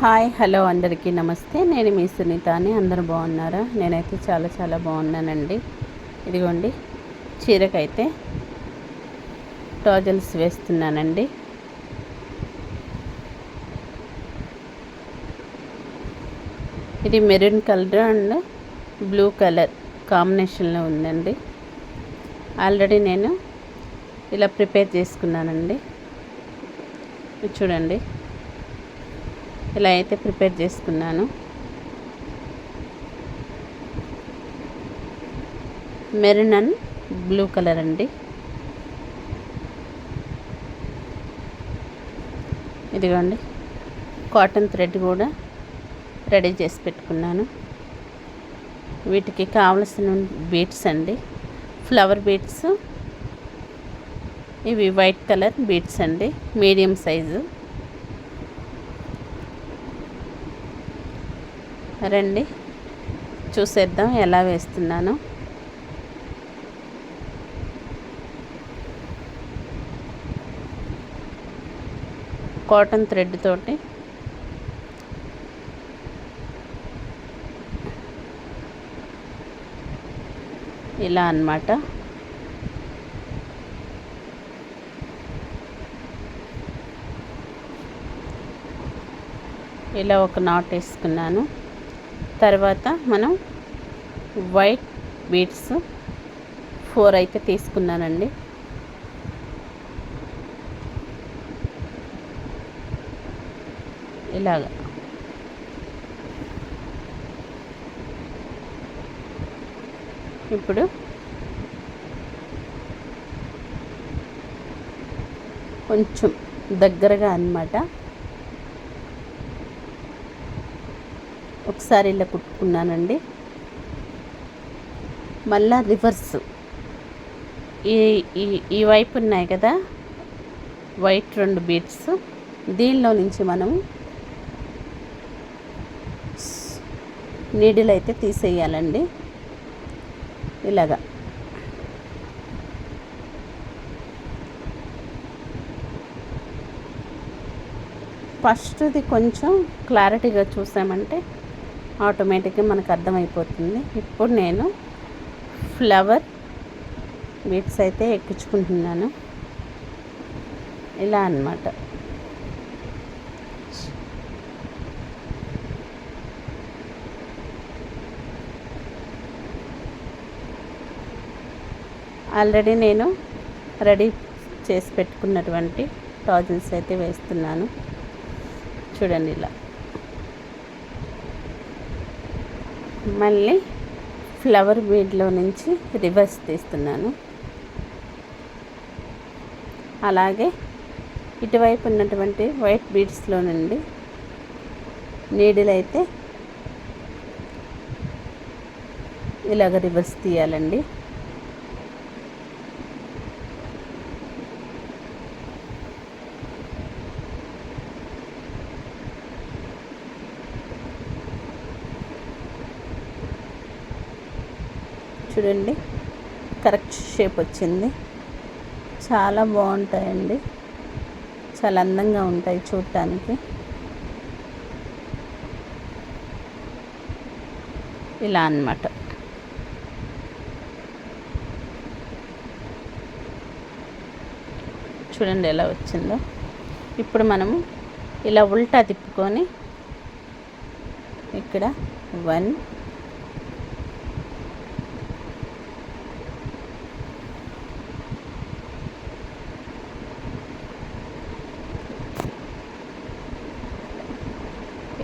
Hi hello అందరికీ నమస్తే. నేను మీ సునీత అని అందరూ బాగున్నారా? నేనైతే చాలా చాలా బాగున్నానండి. ఇదిగోండి చీరకైతే టాజల్స్ వేస్తున్నానండి. ఇది maroon colour and blue colour కాంబినేషన్లో ఉందండి. ఆల్రెడీ నేను ఇలా ప్రిపేర్ చేసుకున్నానండి. చూడండి. ఇలా అయితే ప్రిపేర్ చేసుకున్నాను. మెరూన్ అండ్ బ్లూ కలర్ అండి. ఇదిగోండి కాటన్ థ్రెడ్ కూడా రెడీ చేసి పెట్టుకున్నాను. వీటికి కావలసిన బీట్స్ అండి. ఫ్లవర్ బీట్స్ ఇవి వైట్ కలర్ బీట్స్ అండి. Medium size. రండి. చూసేద్దాం ఎలా వేస్తున్నాను. కాటన్ థ్రెడ్ తోటి. ఇలా అన్నమాట. ఇలా ఒక నాట్ వేసుకున్నాను. తర్వాత మనం వైట్ బీట్స్ ఫోర్ అయితే తీసుకున్నానండి. ఇలాగా. ఇప్పుడు కొంచెం దగ్గరగా అన్నమాట. ఒకసారి ఇలా కుట్టుకున్నానండి. మళ్ళా రివర్స్. ఈ ఈ ఈ వైపు ఉన్నాయి కదా? వైట్ రెండు బీట్స్. దీనిలో నుంచి మనం నీడిల్ అయితే తీసేయాలండి. ఇలాగా. ఫస్ట్ది కొంచెం క్లారిటీగా చూసామంటే ఆటోమేటిక్గా మనకు అర్థమైపోతుంది. ఇప్పుడు నేను ఫ్లవర్ బీట్స్ అయితే ఎక్కించుకుంటున్నాను. ఇలా అన్నమాట. ఆల్రెడీ నేను రెడీ చేసి పెట్టుకున్నటువంటి టాజిల్స్ అయితే వేస్తున్నాను. చూడండి ఇలా. మళ్ళీ ఫ్లవర్ బీడ్లో నుంచి రివర్స్ తీస్తున్నాను. అలాగే ఇటువైపు ఉన్నటువంటి వైట్ బీడ్స్లో నుండి నీడిల్ అయితే ఇలాగ రివర్స్ తీయాలండి. చూడండి. కరెక్ట్ షేప్ వచ్చింది. చాలా బాగుంటాయండి. చాలా అందంగా ఉంటాయి చూడటానికి ఇలా అన్నమాట. చూడండి ఎలా వచ్చిందో. ఇప్పుడు మనము ఇలా ఉల్టా తిప్పుకొని ఇక్కడ వన్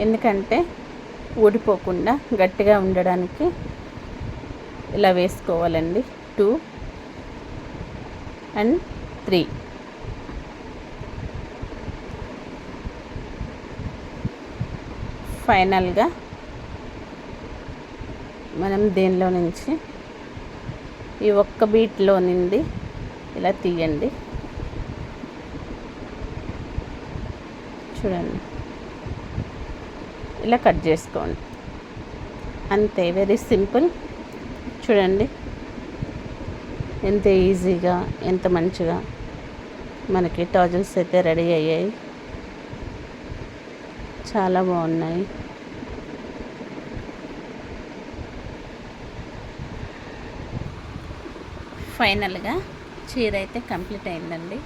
ఎందుకంటే ఊడిపోకుండా గట్టిగా ఉండడానికి ఇలా వేసుకోవాలండి. టూ అండ్ త్రీ ఫైనల్గా మనం దేనిలో నుంచి ఈ ఒక్క బీట్లో నుండి ఇలా తీయండి. చూడండి. ఇలా కట్ చేసుకోండి. అంతే వెరీ సింపుల్ చూడండి. ఎంత ఈజీగా ఎంత మంచిగా మనకి టాజల్స్ అయితే రెడీ అయ్యాయి. చాలా బాగున్నాయి. ఫైనల్గా చీర అయితే కంప్లీట్ అయిందండి.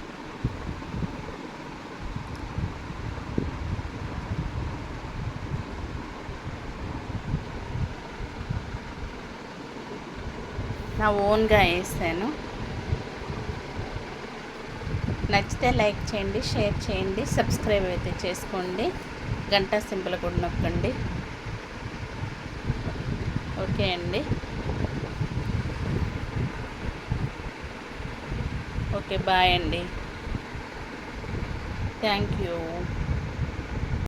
నా ఓన్గా వేసాను. నచ్చితే లైక్ చేయండి షేర్ చేయండి సబ్స్క్రైబ్ అయితే చేసుకోండి. గంట సింపుల్ కూడా నొక్కండి. ఓకే అండి. ఓకే బాయ్ అండి. Thank you.